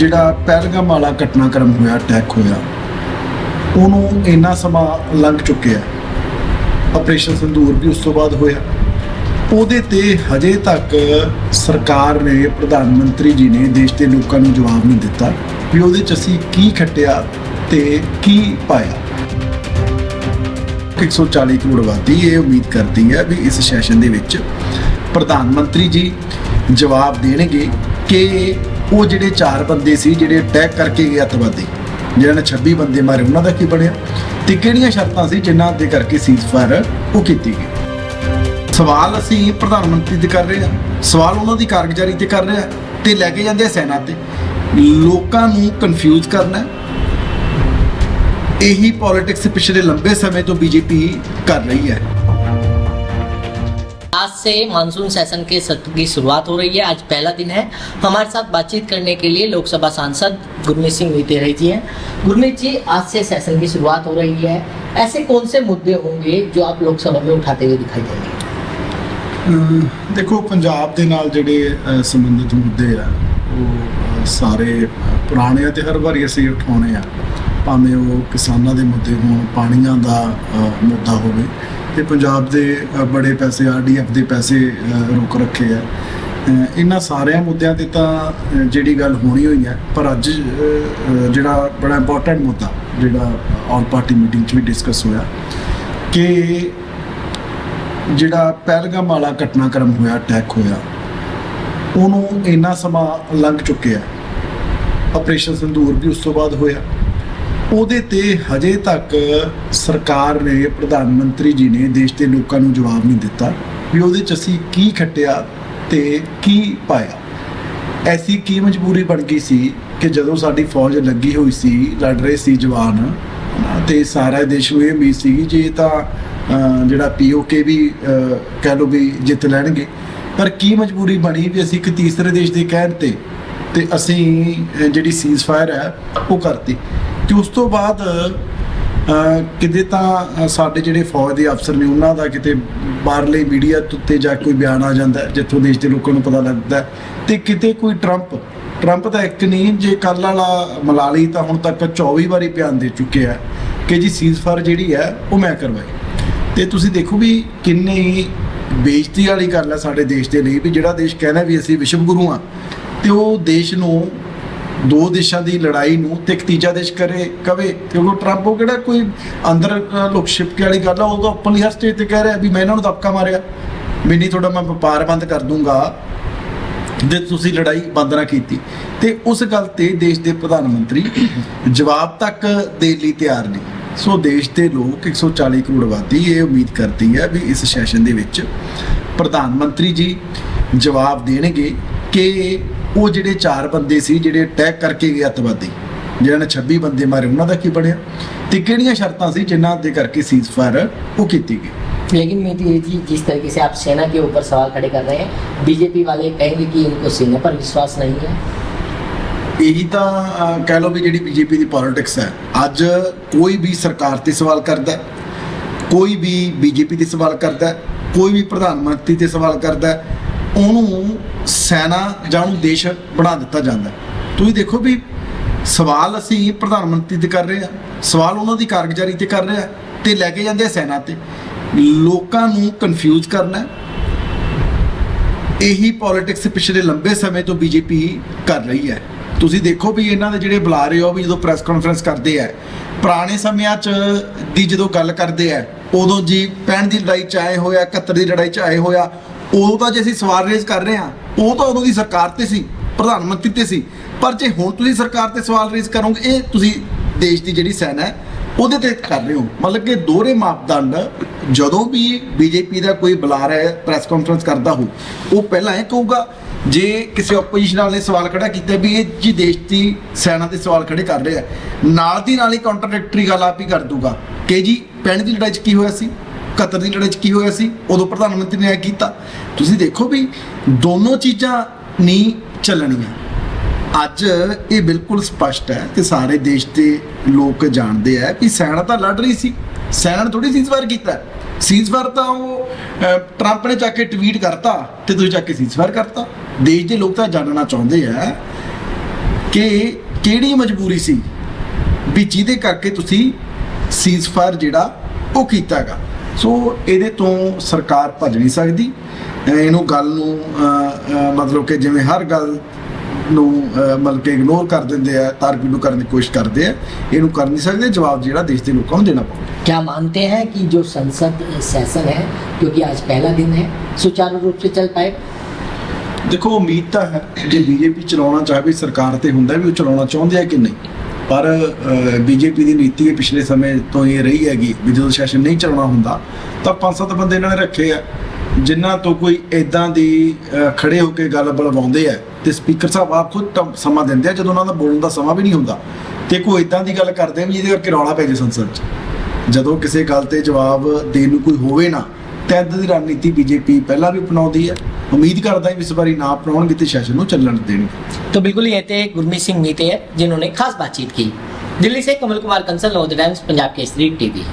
ਜਿਹੜਾ ਪਹਿਲਗਾਮ ਵਾਲਾ ਘਟਨਾਕ੍ਰਮ ਹੋਇਆ ਅਟੈਕ ਹੋਇਆ, ਉਹਨੂੰ ਇੰਨਾ ਸਮਾਂ ਲੰਘ ਚੁੱਕਿਆ। ਆਪਰੇਸ਼ਨ ਸੰਦੂਰ ਵੀ ਉਸ ਤੋਂ ਬਾਅਦ ਹੋਇਆ। ਉਹਦੇ ਤੇ ਹਜੇ ਤੱਕ ਸਰਕਾਰ ਨੇ, ਪ੍ਰਧਾਨ ਮੰਤਰੀ ਜੀ ਨੇ, ਦੇਸ਼ ਦੇ ਲੋਕਾਂ ਨੂੰ ਜਵਾਬ ਨਹੀਂ ਦਿੱਤਾ ਵੀ ਉਹਦੇ ਚ ਅਸੀਂ ਕੀ ਖੱਟਿਆ ਤੇ ਕੀ ਪਾਇਆ। 140 ਕਰੋੜ ਆਬਾਦੀ ਇਹ ਉਮੀਦ ਕਰਦੀ ਹੈ ਵੀ ਇਸ ਸੈਸ਼ਨ ਦੇ ਵਿੱਚ ਪ੍ਰਧਾਨ ਮੰਤਰੀ ਜੀ ਜਵਾਬ ਦੇਣਗੇ ਕਿ ਉਹ ਜਿਹੜੇ ਚਾਰ ਬੰਦੇ ਸੀ ਜਿਹੜੇ ਅਟੈਕ ਕਰਕੇ ਗਏ ਅੱਤਵਾਦੀ, ਜਿਹਨਾਂ ਨੇ 26 ਬੰਦੇ ਮਾਰੇ, ਉਹਨਾਂ ਦਾ ਕੀ ਬਣਿਆ? ਤੇ ਕਿਹੜੀਆਂ ਸ਼ਰਤਾਂ ਸੀ ਜਿਨ੍ਹਾਂ ਦੇ ਕਰਕੇ ਸੀਜ਼ਫਾਇਰ ਉਹ ਕੀਤੀ ਗਈ? ਸਵਾਲ ਅਸੀਂ ਪ੍ਰਧਾਨ ਮੰਤਰੀ ਤੇ ਕਰ ਰਹੇ ਹਾਂ। ਸਵਾਲ ਉਹਨਾਂ ਦੀ ਕਾਰਗੁਜ਼ਾਰੀ ਤੇ ਕਰ ਰਹੇ ਹਾਂ ਤੇ ਲੈ ਕੇ ਜਾਂਦੇ ਆ ਸੈਨਾ ਤੇ। ਲੋਕਾਂ ਨੂੰ ਕਨਫਿਊਜ਼ ਕਰਨਾ ਇਹੀ ਪੋਲਿਟਿਕਸ ਪਿਛਲੇ ਲੰਬੇ ਸਮੇਂ ਤੋਂ ਬੀਜੇਪੀ ਕਰ ਰਹੀ ਹੈ। आज से मानसून सेशन के सत्र की शुरुआत हो रही है आज पहला दिन है हमारे साथ बातचीत करने के लिए लोकसभा सांसद गुरमीत सिंह नीतेराई जी हैं गुरमीत जी आज से सेशन की शुरुआत हो रही है ऐसे कौन से मुद्दे होंगे जो आप लोकसभा में उठाते हुए दिखाई देंगे ਅਮ ਦੇਖੋ ਪੰਜਾਬ ਦੇ ਨਾਲ ਜਿਹੜੇ ਅ, ਸੰਬੰਧਿਤ ਮੁੱਦੇ ਆ ਉਹ ਅ, ਸਾਰੇ ਪੁਰਾਣੇ ਆ ਤੇ ਹਰ ਵਾਰੀ ਅਸੀਂ ਉਠਾਉਣੇ ਆ ਭਾਵੇਂ ਉਹ ਕਿਸਾਨਾਂ ਦੇ ਮੁੱਦੇ ਹੋਣ ਪਾਣੀਆਂ ਦਾ ਅ, ਮੁੱਦਾ ਹੋਵੇ ਤੇ ਪੰਜਾਬ ਦੇ ਬੜੇ ਪੈਸੇ ਆਰਡੀਐਫ ਦੇ ਪੈਸੇ ਅ, ਰੁਕ ਰੱਖੇ ਆ। ਇਹਨਾਂ ਸਾਰਿਆਂ ਮੁੱਦਿਆਂ ਤੇ ਤਾਂ ਜਿਹੜੀ ਗੱਲ ਹੋਣੀ ਹੋਈ ਹੈ ਪਰ ਅੱਜ ਜਿਹੜਾ ਬੜਾ ਇੰਪੋਰਟੈਂਟ ਮੁੱਦਾ ਜਿਹੜਾ ਆਲ ਪਾਰਟੀ ਮੀਟਿੰਗ 'ਚ ਵੀ ਡਿਸਕਸ ਹੋਇਆ ਕਿ ਜਿਹੜਾ ਪਹਿਲਗਾਮ ਵਾਲਾ ਘਟਨਾਕ੍ਰਮ ਹੋਇਆ ਅਟੈਕ ਹੋਇਆ ਉਹਨੂੰ ਇੰਨਾ ਸਮਾਂ ਲੰਘ ਚੁੱਕਿਆ। ਆਪਰੇਸ਼ਨ ਸੰਦੂਰ ਵੀ ਉਸ ਤੋਂ ਬਾਅਦ ਹੋਇਆ। ਉਹਦੇ ਤੇ ਹਜੇ ਤੱਕ ਸਰਕਾਰ ਨੇ ਪ੍ਰਧਾਨ ਮੰਤਰੀ ਜੀ ਨੇ ਦੇਸ਼ ਦੇ ਲੋਕਾਂ ਨੂੰ ਜਵਾਬ ਨਹੀਂ ਦਿੱਤਾ ਵੀ ਉਹਦੇ ਚ ਅਸੀਂ ਕੀ ਖੱਟਿਆ ਤੇ ਕੀ ਪਾਇਆ। ਐਸੀ ਕੀ ਮਜਬੂਰੀ ਬਣ ਗਈ ਸੀ ਕਿ ਜਦੋਂ ਸਾਡੀ ਫੌਜ ਲੱਗੀ ਹੋਈ ਸੀ ਲੜ ਰਹੇ ਸੀ ਜਵਾਨ ਹਨਾ, ਤੇ ਸਾਰਾ ਦੇਸ਼ ਨੂੰ ਇਹ ਵੀ ਸੀ ਜੇ ਇਹ ਤਾਂ ਅਹ, ਜਿਹੜਾ ਪੀਓਕੇ ਵੀ ਕਹਿ ਲਓ ਵੀ ਜਿੱਤ ਲੈਣਗੇ। ਪਰ ਕੀ ਮਜਬੂਰੀ ਬਣੀ ਵੀ ਅਸੀਂ ਇੱਕ ਤੀਸਰੇ ਦੇਸ਼ ਦੇ ਕਹਿਣ ਤੇ ਤੇ ਅਸੀਂ ਅਹ, ਜਿਹੜੀ ਸੀਜ਼ਫਾਇਰ ਹੈ ਉਹ ਕਰਤੀ। ਤੇ ਉਸ ਤੋਂ ਬਾਅਦ ਕਿਤੇ ਤਾਂ ਸਾਡੇ ਜਿਹੜੇ ਫੌਜ ਦੇ ਅਫਸਰ ਨੇ ਉਹਨਾਂ ਦਾ ਕਿਤੇ ਬਾਹਰਲੇ ਮੀਡੀਆ ਉੱਤੇ ਜਾ ਕੋਈ ਬਿਆਨ ਆ ਜਾਂਦਾ ਜਿੱਥੋਂ ਦੇਸ਼ ਦੇ ਲੋਕਾਂ ਨੂੰ ਪਤਾ ਲੱਗਦਾ ਹੈ, ਤੇ ਕਿਤੇ ਕੋਈ ਟਰੰਪ ਟਰੰਪ ਤਾਂ ਇੱਕ ਨਹੀਂ ਜੇ ਕੱਲ ਵਾਲਾ ਮਲਾਲੀ ਤਾਂ ਹੁਣ ਤੱਕ 24 ਵਾਰੀ ਬਿਆਨ ਦੇ ਚੁੱਕੇ ਆ ਕਿ ਜੀ ਸੀਜ਼ਫਾਇਰ ਜਿਹੜੀ ਹੈ ਉਹ ਮੈਂ ਕਰਵਾਈ। ਤੇ ਤੁਸੀਂ ਦੇਖੋ ਵੀ ਕਿੰਨੇ ਹੀ ਬੇਇੱਜ਼ਤੀ ਵਾਲੀ ਗੱਲ ਹੈ ਸਾਡੇ ਦੇਸ਼ ਦੇ ਲਈ ਵੀ ਜਿਹੜਾ ਦੇਸ਼ ਕਹਿੰਦਾ ਵੀ ਅਸੀਂ ਵਿਸ਼ਵ ਗੁਰੂ ਆ ਤੇ ਉਹ ਦੇਸ਼ ਨੂੰ ਦੋ ਦੇਸ਼ਾਂ ਦੀ ਲੜਾਈ ਨੂੰ ਤੇ ਇੱਕ ਤੀਜਾ ਦੇਸ਼ ਕਰੇ, ਕਵੇ ਕਿਉਂਕਿ ਟਰੰਪ ਉਹ ਕਿਹੜਾ ਕੋਈ ਅੰਦਰ ਲੁਕ ਛਿਪਕੇ ਵਾਲੀ ਗੱਲ ਆ, ਉਹ ਤਾਂ ਓਪਨਲੀ ਹਰ ਸਟੇਜ ਤੇ ਕਹਿ ਰਿਹਾ ਵੀ ਮੈਂ ਇਹਨਾਂ ਨੂੰ ਦਬਕਾ ਮਾਰਿਆ। ਮੈਨੀ ਤੁਹਾਡਾ, ਮੈਂ ਵਪਾਰ ਬੰਦ ਕਰ ਦੂੰਗਾ, ਜੇ ਤੁਸੀਂ ਲੜਾਈ ਬੰਦ ਨਾ ਕੀਤੀ। ਤੇ ਉਸ ਗੱਲ ਤੇ ਦੇਸ਼ ਦੇ ਪ੍ਰਧਾਨ ਮੰਤਰੀ ਜਵਾਬ ਤੱਕ ਦੇਣ ਲਈ ਤਿਆਰ ਨਹੀਂ ਸੋ ਦੇਸ਼ ਦੇ ਲੋਕ 140 ਕਰੋੜ ਆਬਾਦੀ ਇਹ ਉਮੀਦ ਕਰਦੀ ਹੈ ਵੀ ਇਸ ਸੈਸ਼ਨ ਦੇ ਵਿੱਚ ਪ੍ਰਧਾਨ ਮੰਤਰੀ ਜੀ ਜਵਾਬ ਦੇਣਗੇ ਕਿ ਉਹ ਜਿਹੜੇ ਚਾਰ ਬੰਦੇ ਸੀ ਜਿਹੜੇ ਅਟੈਕ ਕਰਕੇ ਗਏ ਅੱਤਵਾਦੀ ਜਿਹਨਾਂ ਨੇ 26 ਬੰਦੇ ਮਾਰੇ ਉਹਨਾਂ ਦਾ ਕੀ ਬਣਿਆ ਤੇ ਕਿਹੜੀਆਂ ਸ਼ਰਤਾਂ ਸੀ ਜਿਨ੍ਹਾਂ ਦੇ ਕਰਕੇ ਸੀਜ਼ਫਾਇਰ ਉਹ ਕੀਤੀ ਗਈ लेकिन मेरी जी जिस तरीके से आप सेना के ऊपर सवाल खड़े कर रहे हैं बीजेपी वाले कहेंगे कि इनको सेना पर विश्वास नहीं है ਇਹੀ ਤਾਂ ਅਹ, ਕਹਿ ਲਓ ਵੀ ਜਿਹੜੀ ਬੀਜੇਪੀ ਦੀ ਪੋਲਿਟਿਕਸ ਹੈ ਅੱਜ ਕੋਈ ਵੀ ਸਰਕਾਰ ਤੇ ਸਵਾਲ ਕਰਦਾ ਹੈ, ਕੋਈ ਵੀ ਬੀਜੇਪੀ ਤੇ ਸਵਾਲ ਕਰਦਾ ਹੈ, ਕੋਈ ਵੀ ਪ੍ਰਧਾਨ ਮੰਤਰੀ ਤੇ ਸਵਾਲ ਕਰਦਾ ਹੈ, ਉਹਨੂੰ ਸੈਨਾ ਜਾਂ ਉਹਨੂੰ ਦੇਸ਼ ਬਣਾ ਦਿੱਤਾ ਜਾਂਦਾ ਤੁਸੀਂ ਦੇਖੋ ਵੀ ਸਵਾਲ ਅਸੀਂ ਪ੍ਰਧਾਨ ਮੰਤਰੀ ਤੇ ਕਰ ਰਹੇ ਹਾਂ। ਸਵਾਲ ਉਹਨਾਂ ਦੀ ਕਾਰਗੁਜ਼ਾਰੀ ਤੇ ਕਰ ਰਹੇ ਹਾਂ ਤੇ ਲੈ ਕੇ ਜਾਂਦੇ ਆ ਸੈਨਾ ਤੇ। ਲੋਕਾਂ ਨੂੰ ਕਨਫਿਊਜ਼ ਕਰਨਾ ਇਹੀ ਪੋਲਿਟਿਕਸ ਪਿਛਲੇ ਲੰਬੇ ਸਮੇਂ ਤੋਂ ਬੀਜੇਪੀ ਕਰ ਰਹੀ ਹੈ। ਤੁਸੀਂ ਦੇਖੋ ਵੀ ਇਹਨਾਂ ਦੇ ਜਿਹੜੇ ਬੁਲਾ ਰਹੇ ਹੋ, ਵੀ ਜਦੋਂ ਪ੍ਰੈਸ ਕਾਨਫਰੰਸ ਕਰਦੇ ਆ, ਪੁਰਾਣੇ ਸਮਿਆਂ 'ਚ ਦੀ ਜਦੋਂ ਗੱਲ ਕਰਦੇ ਆ, ਉਦੋਂ ਜੀ 65 ਦੀ ਲੜਾਈ 'ਚ ਆਏ ਹੋਇਆ 71 ਦੀ ਲੜਾਈ 'ਚ ਆਏ ਹੋਇਆ ਉਦੋਂ ਤਾਂ ਜੇ ਅਸੀਂ ਸਵਾਲ ਰੇਜ਼ ਕਰ ਰਹੇ ਹਾਂ, ਉਹ ਤਾਂ ਉਦੋਂ ਦੀ ਸਰਕਾਰ ਤੇ ਸੀ, ਪ੍ਰਧਾਨ ਮੰਤਰੀ ਤੇ ਸੀ। ਪਰ ਜੇ ਹੁਣ ਤੁਸੀਂ ਸਰਕਾਰ ਤੇ ਸਵਾਲ ਰੇਜ਼ ਕਰੋਗੇ, ਇਹ ਤੁਸੀਂ ਦੇਸ਼ ਦੀ ਜਿਹੜੀ ਸੈਨਾ ਹੈ, ਉਹਦੇ ਤੇ ਕਰ ਰਹੇ ਹੋ। ਮਤਲਬ ਕਿ ਦੋਹਰੇ ਮਾਪਦੰਡ, ਜਦੋਂ ਵੀ ਬੀਜੇਪੀ ਦਾ ਕੋਈ ਬੁਲਾ ਰਿਹਾ ਹੈ ਪ੍ਰੈਸ ਕਾਨਫਰੰਸ ਕਰਦਾ ਹੋ ਉਹ ਪਹਿਲਾਂ ਇਹ ਕਹੂਗਾ, ਜੇ ਕਿਸੇ ਆਪੋਜੀਸ਼ਨ ਵਾਲੇ ਸਵਾਲ ਖੜਾ ਕੀਤਾ ਵੀ ਇਹ ਜੀ ਦੇਸ਼ ਦੀ ਸੈਨਾ ਦੇ ਸਵਾਲ ਖੜੇ ਕਰ ਰਿਹਾ ਨਾਲ ਦੀ ਨਾਲ ਹੀ ਕੰਟਰਡਿਕਟਰੀ ਗੱਲ ਆਪ ਹੀ ਕਰ ਦੂਗਾ। ਕਿ ਜੀ ਪੈਣ ਦੀ ਲੜਾਈ 'ਚ ਕੀ ਹੋਇਆ ਸੀ? ਕਤਰ ਦੀ ਲੜਾਈ 'ਚ ਕੀ ਹੋਇਆ ਸੀ? ਉਦੋਂ ਪ੍ਰਧਾਨ ਮੰਤਰੀ ਨੇ ਇਹ ਕੀਤਾ। ਤੁਸੀਂ ਦੇਖੋ ਵੀ ਦੋਨੋਂ ਚੀਜ਼ਾਂ ਨਹੀਂ ਚੱਲਣੀਆਂ। ਅੱਜ ਇਹ ਬਿਲਕੁਲ ਸਪਸ਼ਟ ਹੈ ਕਿ ਸਾਰੇ ਦੇਸ਼ ਦੇ ਲੋਕ ਜਾਣਦੇ ਆ ਕਿ ਸੈਨਾ ਤਾਂ ਲੜ ਰਹੀ ਸੀ। ਸੈਨਾ ਨੇ ਥੋੜੀ ਸੀਜ਼ਫਾਇਰ ਕੀਤਾ। ਸੀਜ਼ਫਾਇਰ ਤਾਂ ਉਹ ਟਰੰਪ ਨੇ ਜਾ ਕੇ ਟਵੀਟ ਕਰਤਾ ਤੇ ਤੁਸੀਂ ਜਾ ਕੇ ਸੀਜ਼ਫਾਇਰ ਕਰਤਾ। ਦੇਸ਼ ਦੇ ਲੋਕ ਤਾਂ ਜਾਣਨਾ ਚਾਹੁੰਦੇ ਆ ਕਿ ਕਿਹੜੀ ਮਜਬੂਰੀ ਸੀ ਵੀ ਜਿਹਦੇ ਕਰਕੇ ਤੁਸੀਂ ਸੀਜ਼ਫਾਇਰ ਜਿਹੜਾ ਉਹ ਕੀਤਾਗਾ। ਸੋ ਇਹਦੇ ਤੋਂ ਸਰਕਾਰ ਭੱਜ ਨਹੀਂ ਸਕਦੀ ਅਹ ਇਹਨੂੰ ਗੱਲ ਨੂੰ ਅਹ, ਅਹ, ਮਤਲਬ ਕਿ ਜਿਵੇਂ ਹਰ ਗੱਲ ਨੂੰ ਅਹ, ਮਤਲਬ ਕਿ ਇਗਨੋਰ ਕਰ ਦਿੰਦੇ ਆ ਤਾਰਕਿਕ ਨੂੰ ਕਰਨ ਦੀ ਕੋਸ਼ਿਸ਼ ਕਰਦੇ ਆ ਇਹਨੂੰ ਕਰ ਨਹੀਂ ਸਕਦੇ ਜਵਾਬ ਜਿਹੜਾ ਦੇਸ਼ ਦੇ ਲੋਕਾਂ ਨੂੰ ਦੇਣਾ ਪਊਗਾ क्या मानते हैं कि जो संसद सेशन है क्योंकि आज पहला दिन है सुचारू रूप से चल पाए ਦੇਖੋ ਉਮੀਦ ਤਾਂ ਹੈ ਜੇ ਬੀਜੇਪੀ ਚਲਾਉਣਾ ਚਾਹੇ ਸਰਕਾਰ ਤੇ ਹੁੰਦਾ ਵੀ ਉਹ ਚਲਾਉਣਾ ਚਾਹੁੰਦੇ ਆ ਕਿ ਨਹੀਂ ਪਰ ਬੀਜੇਪੀ ਦੀ ਨੀਤੀ ਇਹ ਪਿਛਲੇ ਸਮੇਂ ਤੋਂ ਇਹ ਰਹੀ ਹੈਗੀ ਵੀ ਜਦੋਂ ਸੈਸ਼ਨ ਨਹੀਂ ਚੱਲਣਾ ਹੁੰਦਾ ਤਾਂ ਪੰਜ ਸੱਤ ਬੰਦੇ ਇਹਨਾਂ ਨੇ ਰੱਖੇ ਆ ਜਿਨ੍ਹਾਂ ਤੋਂ ਕੋਈ ਇਦਾਂ ਦੀ ਅਹ, ਖੜੇ ਹੋ ਕੇ ਗੱਲ ਬਲਵਾਉਂਦੇ ਆ ਤੇ ਸਪੀਕਰ ਸਾਹਿਬ ਆਪ ਖੁਦ ਤਾਂ ਸਮਾਂ ਦਿੰਦੇ ਆ ਜਦੋਂ ਉਹਨਾਂ ਦਾ ਬੋਲਣ ਦਾ ਸਮਾਂ ਵੀ ਨਹੀਂ ਹੁੰਦਾ ਤੇ ਕੋਈ ਇਦਾਂ ਦੀ ਗੱਲ ਕਰਦੇ ਵੀ ਜਿਹਦੇ ਕਰਕੇ ਰੌਲਾ ਪੈ ਜੇ ਸੰਸਦ 'ਚ। ਜਦੋਂ ਕਿਸੇ ਗੱਲ ਤੇ ਜਵਾਬ ਦੇਣ ਨੂੰ ਕੋਈ ਹੋਵੇ ਨਾ ਤਾਂ ਏਦਾਂ ਦੀ ਰਣਨੀਤੀ ਬੀਜੇਪੀ ਪਹਿਲਾਂ ਵੀ ਅਪਣਾਉਂਦੀ ਹੈ ਉਮੀਦ ਕਰਦਾ ਹਾਂ ਇਸ ਵਾਰੀ ਨਾ ਅਪਣਾਉਣਗੇ ਤੇ ਸੈਸ਼ਨ ਨੂੰ ਚੱਲਣ ਦੇਣਗੇ तो बिल्कुल ये थे गुरमीत सिंह मीते जिन्होंने खास बातचीत की दिल्ली से कमल कुमार कंसल नवोदय टाइम्स पंजाब केसरी टीवी